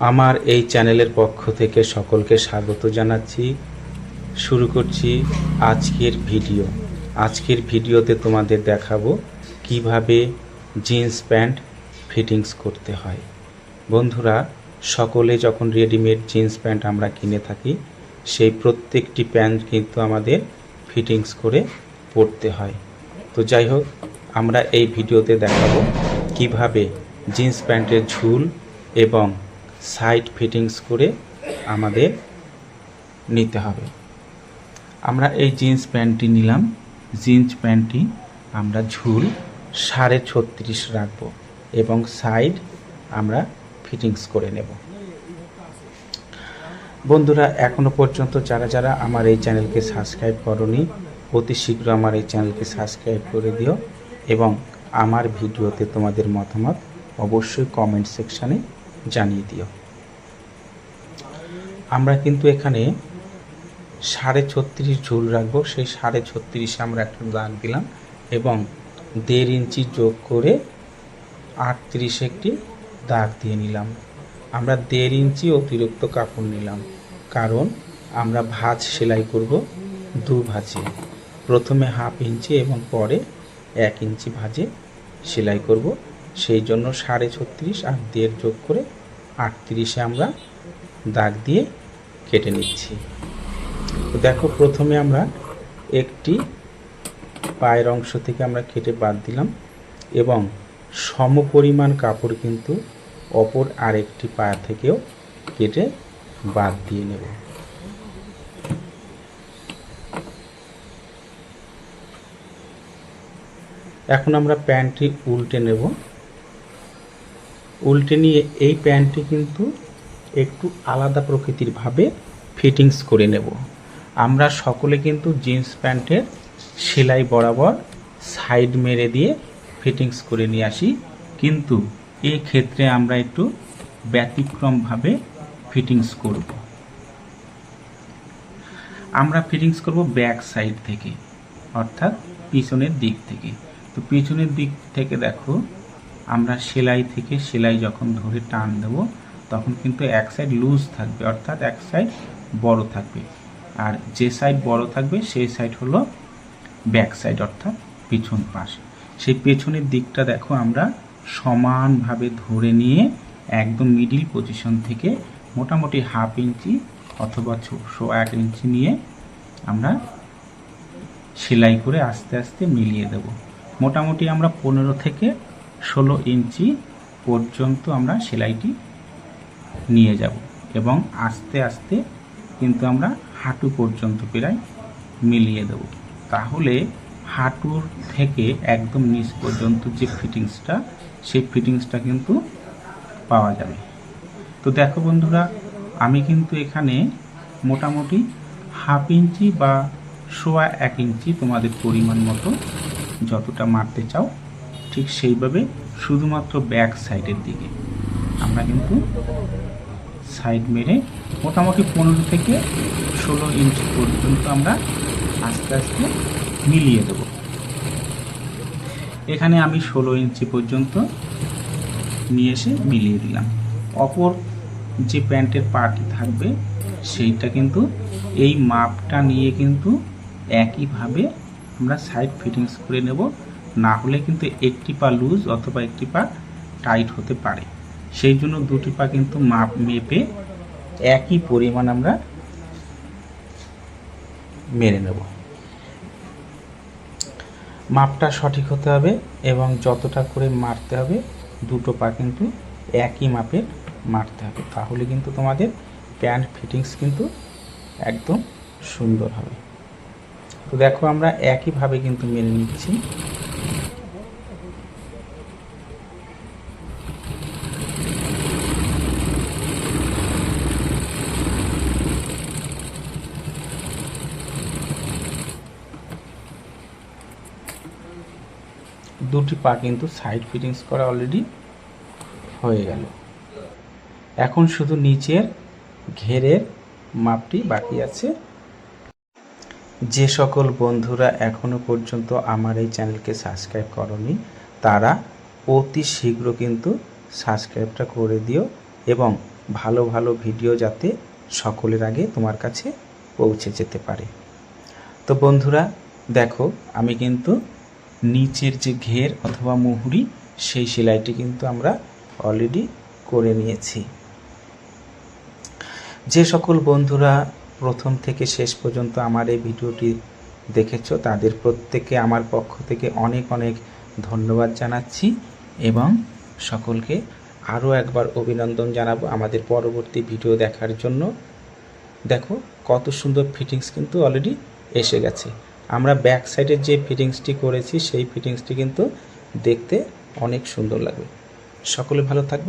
আমার এই চ্যানেলের পক্ষ থেকে সকলকে স্বাগত জানাচ্ছি। শুরু করছি আজকের ভিডিও। আজকের ভিডিওতে তোমাদের দেখাবো কীভাবে জিন্স প্যান্ট ফিটিংস করতে হয়। বন্ধুরা, সকলে যখন রেডিমেড জিন্স প্যান্ট আমরা কিনে থাকি, সেই প্রত্যেকটি প্যান্ট কিন্তু আমাদের ফিটিংস করে পরতে হয়। তো যাই হোক, আমরা এই ভিডিওতে দেখাবো কীভাবে জিন্স প্যান্টের ঝুল এবং সাইড ফিটিংস করে আমাদের নিতে হবে। আমরা এই জিন্স প্যান্টটি নিলাম। জিন্স প্যান্টটি আমরা ঝুল সাড়ে ছত্রিশ রাখব এবং সাইড আমরা ফিটিংস করে নেব। বন্ধুরা, এখনও পর্যন্ত যারা যারা আমার এই চ্যানেলকে সাবস্ক্রাইব করনি, অতি শীঘ্র আমার এই চ্যানেলকে সাবস্ক্রাইব করে দিও এবং আমার ভিডিওতে তোমাদের মতামত অবশ্যই কমেন্ট সেকশানে জানিয়ে দিও। আমরা কিন্তু এখানে সাড়ে ছত্রিশ ঝুল রাখব। সেই সাড়ে ছত্রিশে আমরা একটা দাগ দিলাম এবং দেড় ইঞ্চি যোগ করে আটত্রিশে একটি দাগ দিয়ে নিলাম। আমরা দেড় ইঞ্চি অতিরিক্ত কাপড় নিলাম কারণ আমরা ভাঁজ সেলাই করব দু ভাঁজে। প্রথমে হাফ ইঞ্চি এবং পরে এক ইঞ্চি ভাঁজে সেলাই করব। সেই জন্য সাড়ে ছত্রিশ আর দেড় যোগ করে আটত্রিশে আমরা দাগ দিয়ে কেটে নিচ্ছি। দেখো প্রথমে আমরা একটি পায়ের অংশ থেকে আমরা কেটে বাদ দিলাম এবং সমপরিমাণ কাপড় কিন্তু অপর আরেকটি পায়া থেকেও কেটে বাদ দিয়ে নেব। এখন আমরা প্যান্টটি উল্টে নেব। উল্টে নিয়ে এই প্যান্টটি কিন্তু একটু আলাদা প্রকৃতির ভাবে ফিটিংস করে নেব। আমরা সকলে কিন্তু জিন্স প্যান্টের সেলাই বরাবর সাইড মেরে দিয়ে ফিটিংস করে নিয়ে আসি। কিন্তু এই ক্ষেত্রে আমরা একটু ব্যতিক্রমভাবে ফিটিংস করব। আমরা ফিটিংস করব ব্যাক সাইড থেকে, অর্থাৎ পিছনের দিক থেকে। তো পিছনের দিক থেকে দেখো আমরা সেলাই থেকে সেলাই যখন ধরে টান দেব, তখন কিন্তু এক সাইড লুজ থাকবে, অর্থাৎ এক সাইড বড় থাকবে। আর যে সাইড বড় থাকবে, সেই সাইড হলো ব্যাক সাইড অর্থাৎ পিছন পাশ। সেই পেছনের দিকটা দেখো আমরা সমানভাবে ধরে নিয়ে একদম মিডিল পজিশন থেকে মোটামুটি হাফ ইঞ্চি অথবা ছশো এক ইঞ্চি নিয়ে আমরা সেলাই করে আস্তে আস্তে মিলিয়ে দেব। মোটামুটি আমরা পনেরো থেকে ষোলো ইঞ্চি পর্যন্ত আমরা সেলাইটি নিয়ে যাব এবং আস্তে আস্তে কিন্তু আমরা হাঁটু পর্যন্ত প্রায় মিলিয়ে দেব। তাহলে হাঁটুর থেকে একদম নিচ পর্যন্ত যে ফিটিংসটা, সেই ফিটিংসটা কিন্তু পাওয়া যাবে। তো দেখো বন্ধুরা, আমি কিন্তু এখানে মোটামুটি হাফ ইঞ্চি বা সোয়া এক ইঞ্চি তোমাদের পরিমাণ মতো যতটা মারতে চাও ঠিক সেইভাবে শুধুমাত্র ব্যাক সাইডের দিকে। আমরা কিন্তু সাইড মেরে মোটামুটি পনেরো থেকে ষোলো ইঞ্চি পর্যন্ত আমরা আস্তে আস্তে মিলিয়ে দেব। এখানে আমি ষোলো ইঞ্চি পর্যন্ত নিয়ে এসে মিলিয়ে দিলাম। অপর যে প্যান্টের পার্টি থাকবে, সেইটা কিন্তু এই মাপটা নিয়ে কিন্তু একইভাবে আমরা সাইড ফিটিংস করে নেব। না হলে কিন্তু একটি পা লুজ অথবা একটি পা টাইট হতে পারে। সেই জন্য দুটি পা কিন্তু মাপ মেপে একই পরিমাণ আমরা মেরে নেব। মাপটা সঠিক হতে হবে এবং যতটা করে মারতে হবে, দুটো পা কিন্তু একই মাপের মারতে হবে। তাহলে কিন্তু তোমাদের প্যান্ট ফিটিংস কিন্তু একদম সুন্দর হবে। তো দেখো আমরা একইভাবে কিন্তু মেনে নিচ্ছি। দুটি পা কিন্তু সাইড ফিটিংস করা অলরেডি হয়ে গেল। এখন শুধু নিচের ঘেরের মাপটি বাকি আছে। যে সকল বন্ধুরা এখনও পর্যন্ত আমার এই চ্যানেলকে সাবস্ক্রাইব করনি, তারা অতি শীঘ্র কিন্তু সাবস্ক্রাইবটা করে দিও এবং ভালো ভালো ভিডিও যাতে সকলের আগে তোমার কাছে পৌঁছে যেতে পারে। তো বন্ধুরা, দেখো, আমি কিন্তু নিচের যে ঘের অথবা মুহুরি, সেই সেলাইটি কিন্তু আমরা অলরেডি করে নিয়েছি। যে সকল বন্ধুরা প্রথম থেকে শেষ পর্যন্ত আমার এই ভিডিওটি দেখেছ, তাদের প্রত্যেককে আমার পক্ষ থেকে অনেক অনেক ধন্যবাদ জানাচ্ছি এবং সকলকে আরও একবার অভিনন্দন জানাব আমাদের পরবর্তী ভিডিও দেখার জন্য। দেখো, কত সুন্দর ফিটিংস কিন্তু অলরেডি এসে গেছে। আমরা ব্যাক সাইডের যে ফিটিংসটি করেছি, সেই ফিটিংসটি কিন্তু দেখতে অনেক সুন্দর লাগবে। সকলে ভালো থাকবে